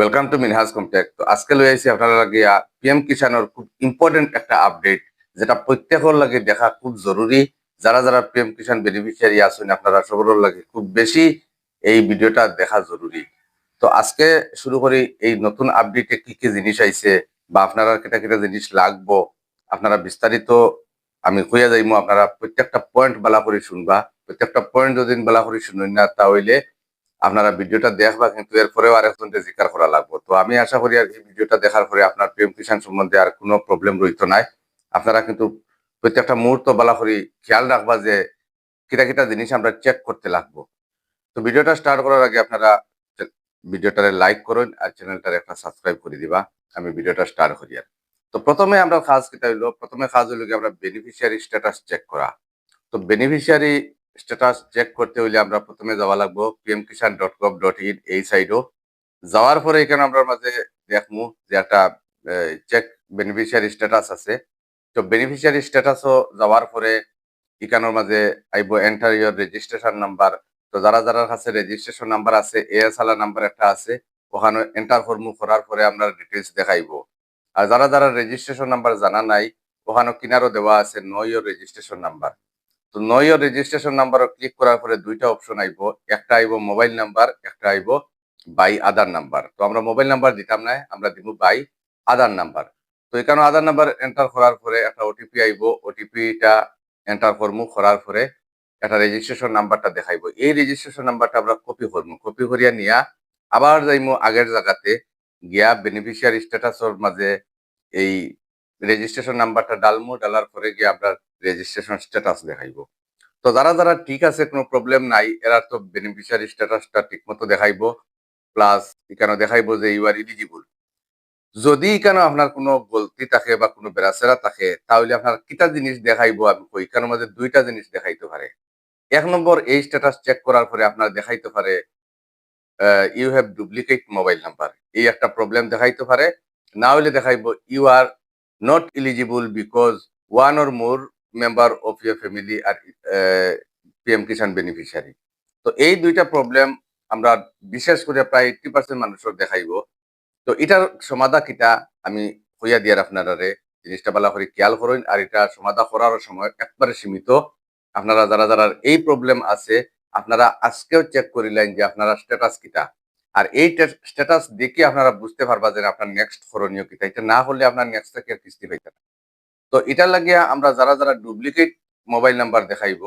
Welcome to Minhaj কমটেক তো আজকে লই আইছি আপনারা লাগিয়া পিএম কিষানের খুব ইম্পর্টেন্ট একটা আপডেট যেটা প্রত্যেকের লাগে দেখা খুব জরুরি যারা যারা পিএম কিষান বেনিফিশিয়ারি আছেন আপনারা সবরের লাগে খুব বেশি এই ভিডিওটা দেখা জরুরি তো আজকে শুরু করি এই নতুন আপডেটে কি কি জিনিস আইছে বা আপনারা কেটা কেটা জিনিস লাগবো আপনারা বিস্তারিত আমি কইয়া যাইমু। আপনারা প্রত্যেকটা পয়েন্ট বালা করে শুনবা। প্রত্যেকটা পয়েন্ট যদি বালা করে শুনুন না তাহলে আপনারা ভিডিওটা দেখবা কিন্তু এরপরেও আর একজনকে জিকার করা লাগবে। তো আমি আশা করি আর এই ভিডিওটা দেখার পরে আপনার প্রেম কিষান সম্বন্ধে আর কোনো প্রবলেম রইতো নাই। আপনারা কিন্তু প্রত্যেকটা মুহূর্ত বলা করি খেয়াল রাখবা যে কিটা কিটা জিনিস আমরা চেক করতে লাগবো। তো ভিডিওটা স্টার্ট করার আগে আপনারা ভিডিওটারে লাইক করুন আর চ্যানেলটারে একটা সাবস্ক্রাইব করে দিবা। আমি ভিডিওটা স্টার্ট করি আর। তো প্রথমে আমরা কাজ কিটা হইল, প্রথমে কাজ হইল কি আমরা বেনিফিশিয়ারি স্ট্যাটাস চেক করা। তো বেনিফিশিয়ারি স্ট্যাটাস চেক করতে হইলে আমরা প্রথমে যাওয়া লাগবো PM Kisan dot gov dot in এই সাইডও যাওয়ার পরে এখানে আমরা মাঝে দেখমু যে একটা চেক বেনিফিশিয়ারি স্ট্যাটাস আছে। তো বেনিফিশিয়ারি স্ট্যাটাসও যাওয়ার পরে এখানোর মাঝে আইব এন্টার ইয়র রেজিস্ট্রেশন নাম্বার তো যারা যারা কাছে রেজিস্ট্রেশন নাম্বার আছে এএস আলা নাম্বার একটা আছে, ওখানে এন্টার ফর্মু করার পরে আমরা ডিটেলস দেখাইব। আর যারা যারা রেজিস্ট্রেশন নাম্বার জানা নাই, ওখানে কিনারও দেওয়া আছে নো ইয়র রেজিস্ট্রেশন নাম্বার তো নয় রেজিস্ট্রেশন নাম্বার ক্লিক করার পরে দুইটা অপশন আইব। একটা আইব মোবাইল নাম্বার একটা আইব বাই আধার নাম্বার তো আমরা মোবাইল নাম্বার দিতাম না, আমরা দিব বাই আধার নাম্বার তো এখানে আধার নাম্বার এন্টার করার পরে একটা ওটিপি আইব ওটিপিটা এন্টার করমু, করার পরে একটা রেজিস্ট্রেশন নাম্বারটা দেখাইব। এই রেজিস্ট্রেশন নাম্বারটা আমরা কপি করব কপি করিয়া নিয়া আবার যাইমু আগের জায়গাতে গিয়া বেনিফিশিয়ারি স্ট্যাটাসের মাঝে এই রেজিস্ট্রেশন নাম্বারটা ডালমু, ডালার পরে গিয়ে আমরা রেজিস্ট্রেশন স্ট্যাটাস দেখাইব। তো যারা যারা ঠিক আছে, কোনো প্রবলেম নাই, এরা তো বেনিফিশিয়ারি স্ট্যাটাসটা ঠিক মতো দেখাইবো। প্লাস এখানে দেখাইবো যে ইউ আর ইলিজিবল যদি এখানে আপনার কোনো গলতি থাকে বা কোনো বেড়াচেরা থাকে, তাহলে আপনার কিটা জিনিস দেখাইবো আমি এখানের মধ্যে দুইটা জিনিস দেখাইতে পারে। এক নম্বর, এই স্ট্যাটাস চেক করার পরে আপনার দেখাইতে পারে you have duplicate mobile number এই একটা প্রবলেম দেখাইতে পারে। না হলে দেখাইবো you are not eligible because one or more member of your family are PM Kisan beneficiary তো এই দুইটা প্রবলেম আমরা বিশেষ করে প্রায় এইটটি পার্সেন্ট মানুষের দেখাইব। তো এটার সমাধা কিটা আমি হইয়া দিয়ার আপনারারে, জিনিসটা ভালো করে খেয়াল করুন আর এটা সমাধা করার সময় একবারে সীমিত। আপনারা যারা যারা এই প্রবলেম আছে, আপনারা আজকেও চেক করিলেন যে আপনারা স্ট্যাটাস কিটা। আর এই স্ট্যাটাস দেখে আপনারা বুঝতে পারবা যে আপনার নেক্সট করণীয় কিটা। এটা না হলে আপনার নেক্সট থেকে কিস্তি পাইতে না। তো এটা লাগিয়া আমরা যারা যারা ডুপ্লিকেট মোবাইল নাম্বার দেখাইব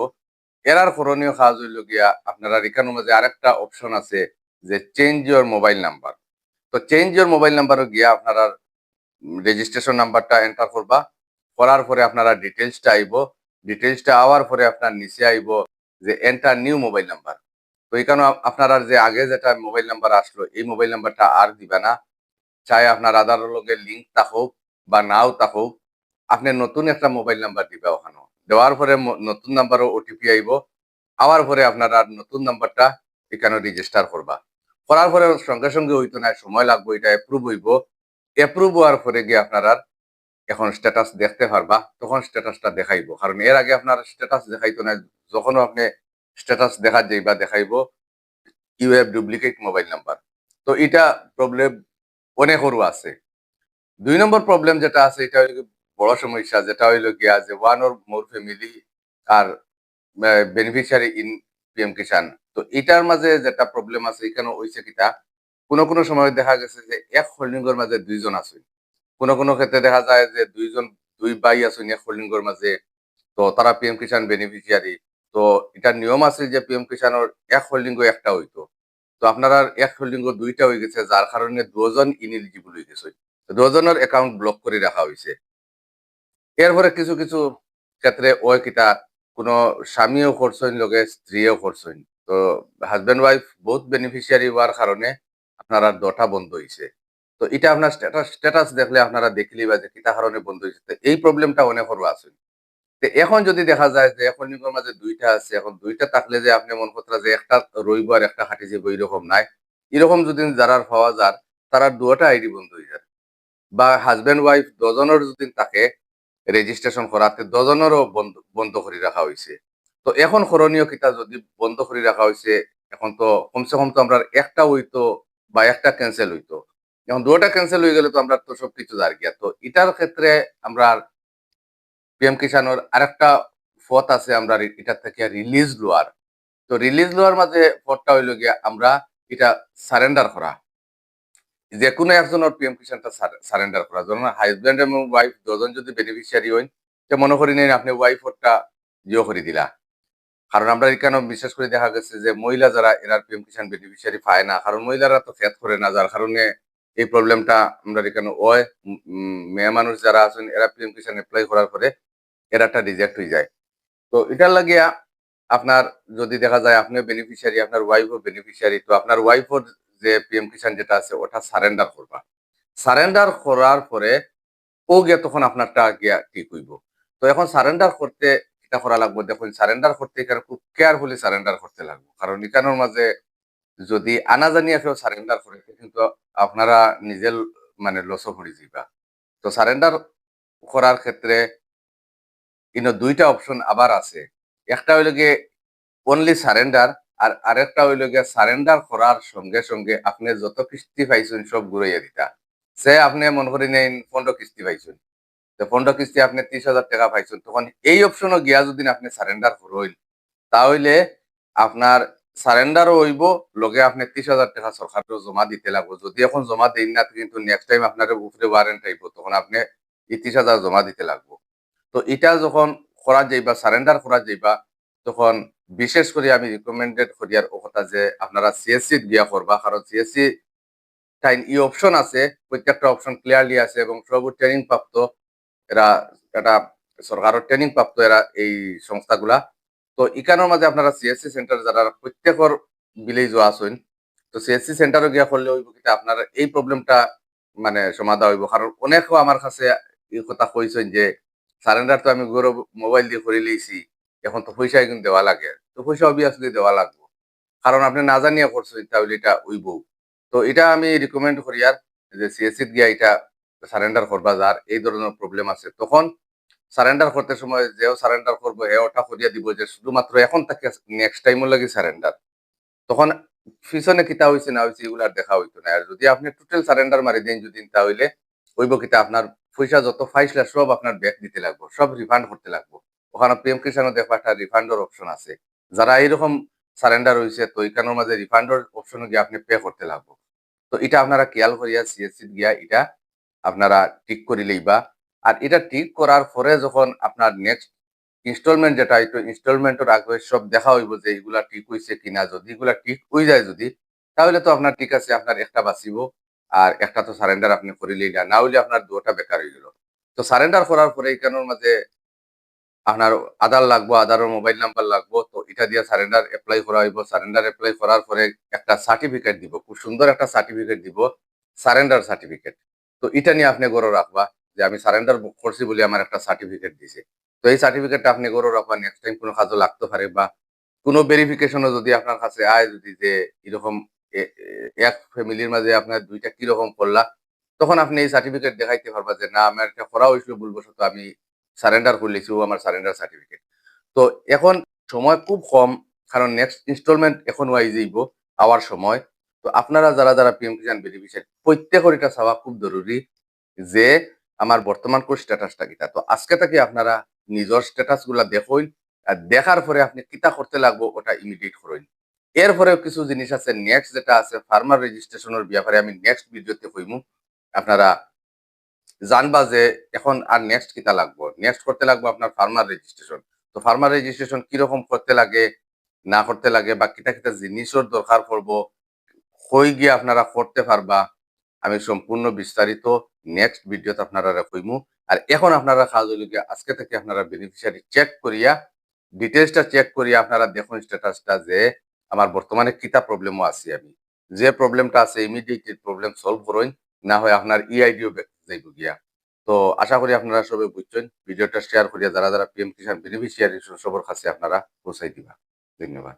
এরার করণীয় কাজ হইল গিয়া আপনারা এখানের মাঝে আরেকটা অপশন আছে যে চেঞ্জ ইউর মোবাইল নাম্বার তো চেঞ্জ ইউর মোবাইল নাম্বারও গিয়া আপনারা রেজিস্ট্রেশন নাম্বারটা এন্টার করবা, করার পরে আপনারা ডিটেলসটা আইব ডিটেলসটা আওয়ার পরে আপনার নিচে আইব যে এন্টার নিউ মোবাইল নাম্বার তো এখানে আপনারা যে আগে যেটা মোবাইল নাম্বার আসলো, এই মোবাইল নাম্বারটা আর দিবে না। চাই আপনার আধার লগে লিঙ্ক থাকুক বা নাও থাকুক আপনি নতুন একটা মোবাইল নাম্বার দিবে ওখানে। দেওয়ার পরে নতুন নাম্বারও ওটিপি আইব। আওয়ার পরে আপনারা নতুন নাম্বারটা এখানে রেজিস্টার করবা। করার পরে সঙ্গে সঙ্গে হইতো না সময় লাগবো এটা অ্যাপ্রুভ হইব। অ্যাপ্রুভ হওয়ার পরে গিয়ে আপনারা এখন স্ট্যাটাস দেখতে পারবা, তখন স্ট্যাটাসটা দেখাইব। কারণ এর আগে আপনার স্ট্যাটাস দেখাইতো না যখন আপনি স্ট্যাটাস দেখা যাইবা, দেখাইব you have duplicate mobile number তো এটা প্রবলেম অনেক আছে। দুই নম্বর প্রবলেম যেটা আছে, এটা বড় সমস্যা যেটা হইল গিয়া যে one or more family are beneficiary in PM Kisan তো এটার মাঝে যেটা প্রবলেম আছে এখানে হইছে কিটা, কোনো কোনো সময় দেখা গেছে যে এক হোল্ডিংয়ের মাঝে দুইজন আছে। কোনো কোনো ক্ষেত্রে দেখা যায় যে দুইজন, দুই বাই আছেন এক হোল্ডিংয়ের মাঝে, তো তারা পিএম কিষান বেনিফিশিয়ারি তো এটার নিয়ম আছে যে পিএম কিষানের এক হোল্ডিং একটা হইতো। তো আপনারা এক হোল্ডিং দুইটা হয়ে গেছে, যার কারণে দুজন ইনএলিজিবল হয়ে গেছে। দুজনের অ্যাকাউন্ট ব্লক করে রাখা হয়েছে এরপরে কিছু কিছু ক্ষেত্রে ওই কিতা কোনো স্বামীও করছেন লগে স্ত্রীও করছেন। তো হাজবেন্ড ওয়াইফ বহুত বেনিফিশিয়ারি হওয়ার কারণে আপনারা দটা বন্ধ হয়েছে তো এটা আপনার স্ট্যাটাস স্ট্যাটাস দেখলে আপনারা দেখলি বা যে কিতা কারণে বন্ধ হয়েছে তো এই প্রবলেমটা অনেক বড় আছে। তো এখন যদি দেখা যায় যে এখন নিগর মাঝে দুইটা আছে, এখন দুইটা থাকলে যে আপনি মন করতে যে একটা রইব আর একটা হাঁটি যাব এরকম নাই, এরকম যদি যারা পাওয়া যার, তারা দুটা আইডি বন্ধ হয়ে যায়। বা হাজবেন্ড ওয়াইফ দুজনের যদি থাকে রেজিস্ট্রেশন করাতে দুজনেরও বন্ধ বন্ধ করে রাখা হয়েছে তো এখন করণীয় কিতা যদি বন্ধ করে রাখা হয়েছে এখন তো কমসে কম তো আমরা একটা হইতো বা একটা ক্যান্সেল হইতো এখন দুটা ক্যান্সেল হয়ে গেলে তো আমরা তো সবকিছু জার গিয়া। তো এটার ক্ষেত্রে আমরা পিএম কিষানোর আরেকটা পথ আছে আমরা এটার থেকে রিলিজ লোয়ার তো রিলিজ লোয়ার মাঝে পথটা হইল গিয়া আমরা এটা সারেন্ডার করা যে কোনো একজনের পিএম কিষানটা সারেন্ডার করা যেমন হাজব্যান্ড এবং ওয়াইফ দুজন যদি বেনিফিশিয়ারি হইন, তো মনে করি নেন আপনি ওয়াইফ ওরটা জিও করে দিলা। কারণ আমরা এখানে বিশেষ করে দেখা গেছে যে মহিলা যারা এরা পিএম কিষান বেনিফিশিয়ারি পায় না, কারণ মহিলারা তো ফেত করে না, যার কারণে এই প্রবলেমটা আমরা এখানে ওয় মেয়ে মানুষ যারা আছেন, এরা পিএম কিষান অ্যাপ্লাই করার পরে এরাটা রিজেক্ট হয়ে যায়। তো এটার লাগিয়া আপনার যদি দেখা যায় আপনি বেনিফিশিয়ারি আপনার ওয়াইফও বেনিফিশিয়ারি তো আপনার ওয়াইফও যে পিএম কিষান যেটা আছে, ওটা সারেন্ডার করবা। সারেন্ডার করার পরে ও গিয়া তখন আপনারটা গিয়া ঠিক হইব। তো এখন সারেন্ডার করতে এটা করা লাগবে। দেখুন সারেন্ডার করতে এখানে খুব কেয়ারফুলি সারেন্ডার করতে লাগবে। কারণ এখানোর মাঝে যদি আনা জানিয়া কেউ সারেন্ডার করে কিন্তু আপনারা নিজে মানে লসও করে যাইবা। তো সারেন্ডার করার ক্ষেত্রে কিন্তু দুইটা অপশন আবার আছে। একটা হইল গিয়ে অনলি সারেন্ডার আর আরেকটা হইল গিয়ে সারেন্ডার করার সঙ্গে সঙ্গে আপনি যত কিস্তি পাইছেন সব ঘুরাইয়া দিতা। সে আপনি মনে করি নেন পনেরো কিস্তি পাইছেন তো পনেরো কিস্তি আপনি ত্রিশ হাজার টাকা পাইছেন, তখন এই অপশনও গিয়া যদি আপনি সারেন্ডার করইল তাহলে আপনার সারেন্ডারও হইব, লগে আপনি ত্রিশ হাজার টাকা সরকারও জমা দিতে লাগবে। যদি এখন জমা দিন না, কিন্তু নেক্সট টাইম আপনার উপরে ওয়ারেন্ট আইব, তখন আপনি এই ত্রিশ হাজার জমা দিতে লাগবে। তো এটা যখন করা যাইবা সারেন্ডার করা যাইবা তখন বিশেষ করে আমি রিকমেন্ডেড করিয়ার ও কথা যে আপনারা সিএসসি গিয়া করবা, কারণ সিএসসি টাইম ই অপশন আছে, প্রত্যেকটা অপশন ক্লিয়ারলি আছে এবং সব ট্রেনিং প্রাপ্ত এরা এটা সরকারের ট্রেনিং প্রাপ্ত এরা এই সংস্থাগুলা। তো ইকানোর মাঝে আপনারা সিএসসি সেন্টার যারা প্রত্যেকর বিলেই যোৱা আছেন, তো সিএসসি সেন্টারও গিয়া করলে হইব কিন্তু আপনার এই প্রবলেমটা মানে সমাধা হইব। কারণ অনেকেও আমার কাছে এই কথা কইছেন যে সারেন্ডার তো আমি গৌরব মোবাইল দিয়ে করে লিয়েছি এখন তো পয়সা কিন্তু দেওয়া লাগে। তো পয়সা অবভিয়াসলি দেওয়া লাগবে। কারণ আপনি না জানিয়ে করছেন তাহলে এটা উইব। তো এটা আমি রিকমেন্ড করি আর, যে সিএসসি গিয়া এটা সারেন্ডার করবা, যার এই ধরনের প্রবলেম আছে। তখন সারেন্ডার করতে সময় যেও সারেন্ডার করব হে ওটা করিয়া দিব যে শুধুমাত্র এখন তাকে নেক্সট টাইমও লাগে সারেন্ডার তখন পিছনে কিতা হয়েছে না হয়েছে এগুলো আর দেখা হইতো না। আর যদি আপনি টোটাল সারেন্ডার মারি দেন যদি তাহলে হইব কিতা আপনার পয়সা যত ফাইসলা সব আপনার ব্যাক দিতে লাগবো, সব রিফান্ড করতে লাগবো। ওখানে পিএম কিষানও দেখবা একটা রিফান্ডের অপশন আছে। যারা এইরকম সারেন্ডার হয়েছে তো এখানের মাঝে রিফান্ডের অপশনে গিয়ে আপনি পে করতে লাগবো। তো এটা আপনারা খেয়াল করিয়া সিএসসি গিয়া এটা আপনারা ঠিক করিলেই বা আর এটা ঠিক করার পরে যখন আপনার নেক্সট ইনস্টলমেন্ট যেটা একটু ইনস্টলমেন্টের আগে সব দেখা হইব যে এগুলা ঠিক হইছে কিনা। যদি এগুলা ঠিক হয়ে যায় যদি, তাহলে তো আপনার ঠিক আছে, আপনার একটা বাঁচিব আর একটা তো সারেন্ডার আপনি করিলেই না। না হইলে আপনার দুটা বেকার হয়ে গেল। তো সারেন্ডার করার পরে এখানের মাঝে আপনার আধার লাগবো, আধারের মোবাইল নাম্বার লাগবো, তো এটা দিয়ে সারেন্ডার অ্যাপ্লাই করা হইব। সারেন্ডার অ্যাপ্লাই করার পরে একটা সার্টিফিকেট দিব, খুব সুন্দর একটা সার্টিফিকেট দিব সারেন্ডার সার্টিফিকেট তো এটা নিয়ে আপনি গরো রাখবা যে আমি সারেন্ডার করছি বলে আমার একটা সার্টিফিকেট দিছে। তো এই সার্টিফিকেটটা আপনি গরো রাখবা নেক্সট টাইম কোনো কাজও লাগতে পারে বা কোনো ভেরিফিকেশনও যদি আপনার কাছে আয় যদি যে এরকম এক ফ্যামিলির মাঝে আপনার দুইটা কীরকম করলা, তখন আপনি এই সার্টিফিকেট দেখাইতে পারবা যে, না, আমার এটা করা হয়েছিল ভুলবশত, আমি সারেন্ডার করলেছি ও আমার সারেন্ডার সার্টিফিকেট তো এখন সময় খুব কম, কারণ নেক্সট ইনস্টলমেন্ট এখন ওয়াই যাইব আওয়ার সময়। তো আপনারা যারা যারা পিএম কিষান বেনিফিশিয়ারি প্রত্যেকের এটা চাওয়া খুব জরুরি যে আমার বর্তমান কোন স্ট্যাটাসটা কিটা। তো আজকে থেকে আপনারা নিজের স্ট্যাটাসগুলা দেখুন, আর দেখার পরে আপনি কিতা করতে লাগবো ওটা ইমিডিয়েট করুন। এরপরেও কিছু জিনিস আছে নেক্সট যেটা আছে ফার্মার রেজিস্ট্রেশনের ব্যাপারে আমি নেক্সট ভিডিওতে কইমু। আপনারা জানবা যে এখন আর নেক্সট কিতা লাগবো? নেক্সট করতে লাগবো আপনার ফার্মার রেজিস্ট্রেশন তো ফার্মার রেজিস্ট্রেশন কীরকম করতে লাগে, না করতে লাগে, বা কিতা কিতা জিনিসের দরকার পড়ব কই গিয়ে আপনারা করতে পারবা। আমি সম্পূর্ণ বিস্তারিত নেক্সট ভিডিওতে আপনারা কইমু আর এখন আপনারা কাজ আজকে থেকে আপনারা বেনিফিশিয়ারি চেক করিয়া ডিটেলসটা চেক করিয়া আপনারা দেখুন স্ট্যাটাসটা যে আমার বর্তমানে কিতা প্রবলেমও আছে আমি। যে প্রবলেমটা আছে ইমিডিয়েট প্রবলেম সলভ করুন না হয় আপনার ইআইডিও গিয়া তো আশা করি আপনারা সবাই বুঝছেন। ভিডিওটা শেয়ার করিয়া যারা যারা পিএম কিষান বেনিফিশিয়ারি সবার কাছে আপনারা পৌঁছাই দিবা। ধন্যবাদ।